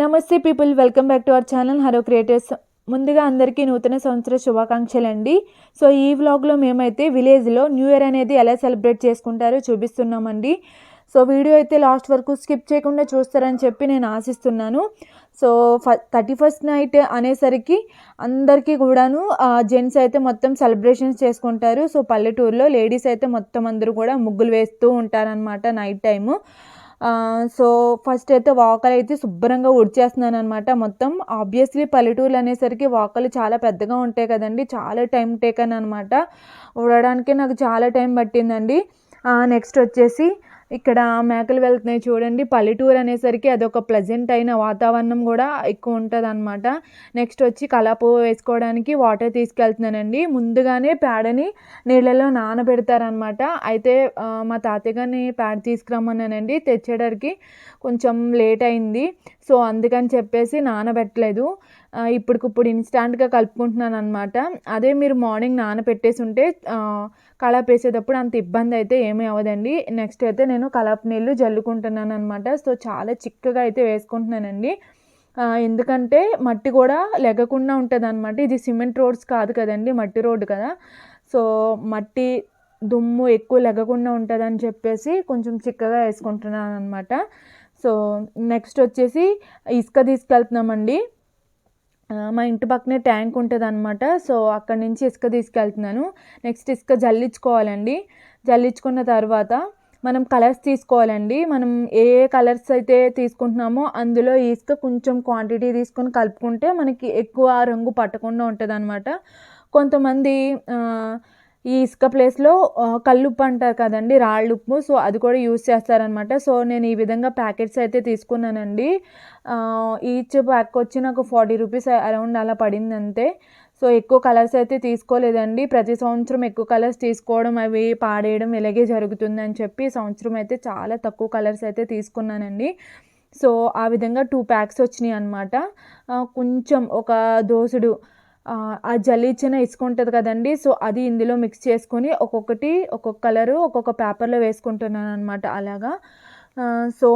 నమస్తే people welcome back to our channel harrow creators. ముందుగా అందరికీ నూతన సంవత్సర శుభాకాంక్షలు అండి. సో ఈ వ్లాగ్లో మేమైతే విలేజ్లో న్యూ ఇయర్ అనేది ఎలా సెలబ్రేట్ చేసుకుంటారో చూపిస్తున్నామండి. సో వీడియో అయితే లాస్ట్ వరకు స్కిప్ చేయకుండా చూస్తారని చెప్పి నేను ఆశిస్తున్నాను. సో ఫ థర్టీ ఫస్ట్ నైట్ అనేసరికి అందరికీ కూడాను జెంట్స్ అయితే మొత్తం సెలబ్రేషన్స్ చేసుకుంటారు. సో పల్లెటూరులో లేడీస్ అయితే మొత్తం అందరూ కూడా ముగ్గులు వేస్తూ ఉంటారనమాట నైట్ టైము. సో ఫస్ట్ అయితే వాకలు అయితే శుభ్రంగా ఉడిచేస్తున్నాను అనమాట మొత్తం ఆబ్వియస్లీ పల్లెటూర్లు అనేసరికి వాకలు చాలా పెద్దగా ఉంటాయి కదండి. చాలా టైం టేకన్ అనమాట ఉడడానికి నాకు చాలా టైం పట్టిందండి. నెక్స్ట్ వచ్చేసి ఇక్కడ మేకలు వెళ్తున్నాయి చూడండి. పల్లెటూరు అనేసరికి అదొక ప్లెజెంట్ అయిన వాతావరణం కూడా ఎక్కువ ఉంటుంది అనమాట నెక్స్ట్ వచ్చి కలాపు వేసుకోవడానికి వాటర్ తీసుకెళ్తున్నానండి. ముందుగానే పేడని నీళ్ళలో నానబెడతారనమాట అయితే మా తాతయ్య గారిని పేడ తీసుకురమ్మన్నానండి. తెచ్చేటరికి కొంచెం లేట్ అయింది. సో అందుకని చెప్పేసి నానబెట్టలేదు. ఇప్పటికిప్పుడు ఇన్స్టాంట్గా కలుపుకుంటున్నాను అనమాట అదే మీరు మార్నింగ్ నానబెట్టేసి ఉంటే ఆ, వేసేటప్పుడు అంత ఇబ్బంది అయితే ఏమీ అవ్వదండి. నెక్స్ట్ అయితే నేను కలాప్ నీళ్ళు జల్లుకుంటున్నాను అనమాట సో చాలా చిక్కగా అయితే వేసుకుంటున్నానండి. ఎందుకంటే మట్టి కూడా లెగకుండా ఉంటుంది అనమాట ఇది సిమెంట్ రోడ్స్ కాదు కదండి మట్టి రోడ్డు కదా. సో మట్టి దుమ్ము ఎక్కువ లెగకుండా ఉంటుందని చెప్పేసి కొంచెం చిక్కగా వేసుకుంటున్నాను అనమాట సో నెక్స్ట్ వచ్చేసి ఇసుక తీసుకెళ్తున్నామండి. మా ఇంటి పక్కనే ట్యాంక్ ఉంటుంది అనమాట సో అక్కడి నుంచి ఇసుక తీసుకెళ్తున్నాను. నెక్స్ట్ ఇసుక జల్లించుకోవాలండి. జల్లించుకున్న తర్వాత మనం కలర్స్ తీసుకోవాలండి. మనం ఏ ఏ కలర్స్ అయితే తీసుకుంటున్నామో అందులో ఇసుక కొంచెం క్వాంటిటీ తీసుకొని కలుపుకుంటే మనకి ఎక్కువ రంగు పట్టకుండా ఉంటుంది అనమాట కొంతమంది ఈ ఇసుక ప్లేస్లో కల్లుప్పు అంటారు కదండి రాళ్ళుప్పు. సో అది కూడా యూజ్ చేస్తారనమాట సో నేను ఈ విధంగా ప్యాకెట్స్ అయితే తీసుకున్నానండి. ఈచ్ ప్యాక్ వచ్చి నాకు ఫార్టీ రూపీస్ అరౌండ్ అలా పడింది అంతే. సో ఎక్కువ కలర్స్ అయితే తీసుకోలేదండి. ప్రతి సంవత్సరం ఎక్కువ కలర్స్ తీసుకోవడం అవి పాడేయడం ఇలాగే జరుగుతుందని చెప్పి సంవత్సరం అయితే చాలా తక్కువ కలర్స్ అయితే తీసుకున్నానండి. సో ఆ విధంగా టూ ప్యాక్స్ వచ్చినాయి అనమాట కొంచెం ఒక దోసుడు ఆ, ఆ జల్లిచ్చిన ఇసుక ఉంటుంది కదండి. సో అది ఇందులో మిక్స్ చేసుకొని ఒక్కొక్కటి ఒక్కొక్క కలరు ఒక్కొక్క పేపర్లో వేసుకుంటున్నాను అనమాట అలాగా. సో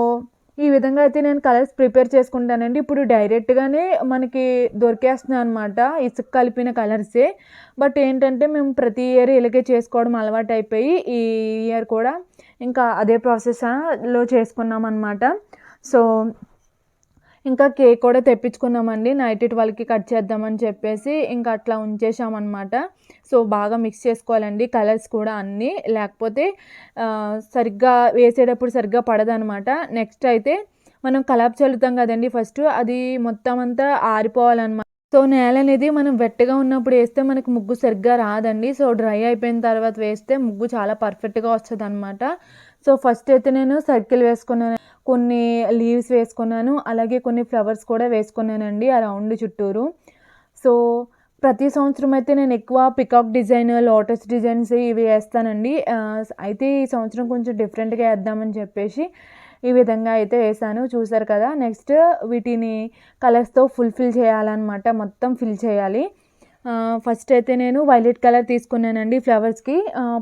ఈ విధంగా అయితే నేను కలర్స్ ప్రిపేర్ చేసుకుంటానండి. ఇప్పుడు డైరెక్ట్గానే మనకి దొరికేస్తున్నాయి అనమాట ఇసుక కలిపిన కలర్సే బట్ ఏంటంటే మేము ప్రతి ఇయర్ ఇలాగే చేసుకోవడం అలవాటు అయిపోయి ఈ ఇయర్ కూడా ఇంకా అదే ప్రాసెస్లో చేసుకున్నాం అనమాట సో ఇంకా కేక్ కూడా తెప్పించుకున్నామండి. నైట్ వాళ్ళకి కట్ చేద్దామని చెప్పేసి ఇంకా అట్లా ఉంచేసామన్నమాట సో బాగా మిక్స్ చేసుకోవాలండి. కలర్స్ కూడా అన్నీ. లేకపోతే సరిగ్గా వేసేటప్పుడు సరిగ్గా పడదనమాట నెక్స్ట్ అయితే మనం కలాప్ చల్లుతాం కదండి ఫస్ట్. అది మొత్తం అంతా ఆరిపోవాలన్నమాట. సో నేల అనేది మనం వెట్టగా ఉన్నప్పుడు వేస్తే మనకు ముగ్గు సరిగ్గా రాదండి. సో డ్రై అయిపోయిన తర్వాత వేస్తే ముగ్గు చాలా పర్ఫెక్ట్గా వస్తుంది అనమాట సో ఫస్ట్ అయితే నేను సర్కిల్ వేసుకున్నాను కొన్ని లీవ్స్ వేసుకున్నాను. అలాగే కొన్ని ఫ్లవర్స్ కూడా వేసుకున్నానండి ఆ రౌండ్ చుట్టూరు. సో ప్రతి సంవత్సరం అయితే నేను ఎక్కువ పికాక్ డిజైన్ లోటస్ డిజైన్స్ ఇవి వేస్తానండి. అయితే ఈ సంవత్సరం కొంచెం డిఫరెంట్గా వేద్దామని చెప్పేసి ఈ విధంగా అయితే వేసాను. చూసారు కదా నెక్స్ట్ వీటిని కలర్స్తో ఫుల్ఫిల్ చేయాలన్నమాట. మొత్తం ఫిల్ చేయాలి. ఫస్ట్ అయితే నేను వైలెట్ కలర్ తీసుకున్నానండి ఫ్లవర్స్కి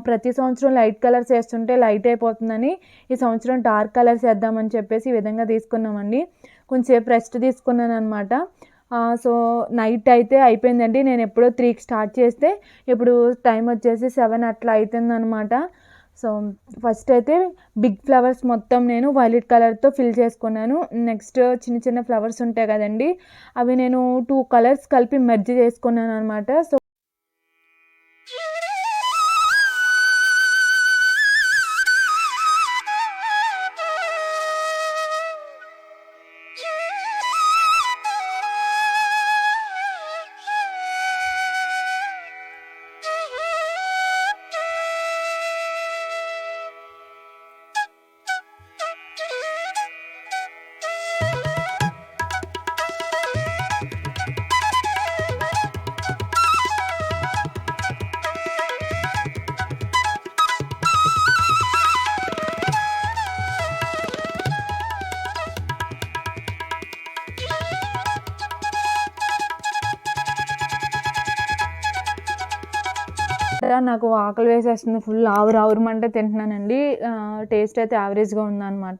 ప్రతి సంవత్సరం లైట్ కలర్స్ వేస్తుంటే లైట్ అయిపోతుందని ఈ సంవత్సరం డార్క్ కలర్స్ వేద్దామని చెప్పేసి ఈ విధంగా తీసుకున్నామండి. కొంచెంసేపు రెస్ట్ తీసుకున్నాను అనమాట సో నైట్ అయితే అయిపోయిందండి. నేను ఎప్పుడో త్రీకి స్టార్ట్ చేస్తే ఇప్పుడు టైం వచ్చేసి సెవెన్ అట్లా అవుతుందనమాట సో ఫస్ట్ అయితే బిగ్ ఫ్లవర్స్ మొత్తం నేను వైలెట్ కలర్తో ఫిల్ చేసుకున్నాను. నెక్స్ట్ చిన్న చిన్న ఫ్లవర్స్ ఉంటాయి కదండి అవి నేను టూ కలర్స్ కలిపి మెర్జ్ చేసుకున్నాను అనమాట సో నాకు ఆకలి వేసేస్తుంది ఫుల్ ఆవురు ఆవురమంటే తింటున్నానండి. టేస్ట్ అయితే యావరేజ్గా ఉందన్నమాట.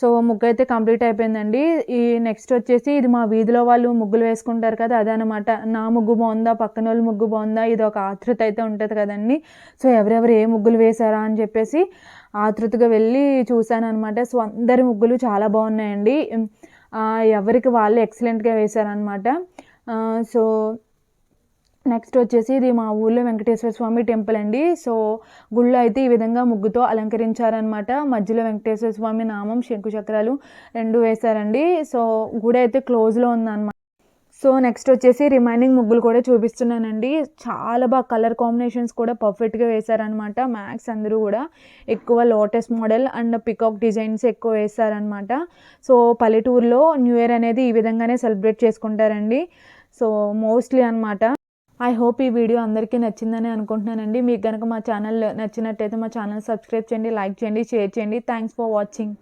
సో ముగ్గు అయితే కంప్లీట్ అయిపోయిందండి. ఈ నెక్స్ట్ వచ్చేసి ఇది మా వీధిలో వాళ్ళు ముగ్గులు వేసుకుంటారు కదా అదనమాట నా ముగ్గు బాగుందా పక్కన వాళ్ళు ముగ్గు బాగుందా ఇది ఒక ఆతృత అయితే ఉంటుంది కదండి. సో ఎవరెవరు ఏ ముగ్గులు వేశారా అని చెప్పేసి ఆతృతగా వెళ్ళి చూశాను అనమాట సో అందరి ముగ్గులు చాలా బాగున్నాయండి. ఎవరికి వాళ్ళు ఎక్సలెంట్గా వేశారనమాట సో నెక్స్ట్ వచ్చేసి ఇది మా ఊళ్ళో వెంకటేశ్వర స్వామి టెంపుల్ అండి. సో గుళ్ళో అయితే ఈ విధంగా ముగ్గుతో అలంకరించారనమాట మధ్యలో వెంకటేశ్వర స్వామి నామం శంకుచక్రాలు రెండు వేశారండి. సో గుడి అయితే క్లోజ్లో ఉందన్నమాట. సో నెక్స్ట్ వచ్చేసి రిమైనింగ్ ముగ్గులు కూడా చూపిస్తున్నానండి. చాలా బాగా కలర్ కాంబినేషన్స్ కూడా పర్ఫెక్ట్గా వేశారనమాట మ్యాక్స్ అందరూ కూడా ఎక్కువ lotus model and peacock designs ఎక్కువ వేశారనమాట సో పల్లెటూరులో న్యూ ఇయర్ అనేది ఈ విధంగానే సెలబ్రేట్ చేసుకుంటారండి. సో మోస్ట్లీ అనమాట ఐ హోప్ ఈ వీడియో అందరికీ నచ్చిందని అనుకుంటున్నానండి. మీకు కనుక మా ఛానల్ నచ్చినట్టయితే మా ఛానల్ సబ్స్క్రైబ్ చేయండి లైక్ చేయండి షేర్ చేయండి. Thanks for watching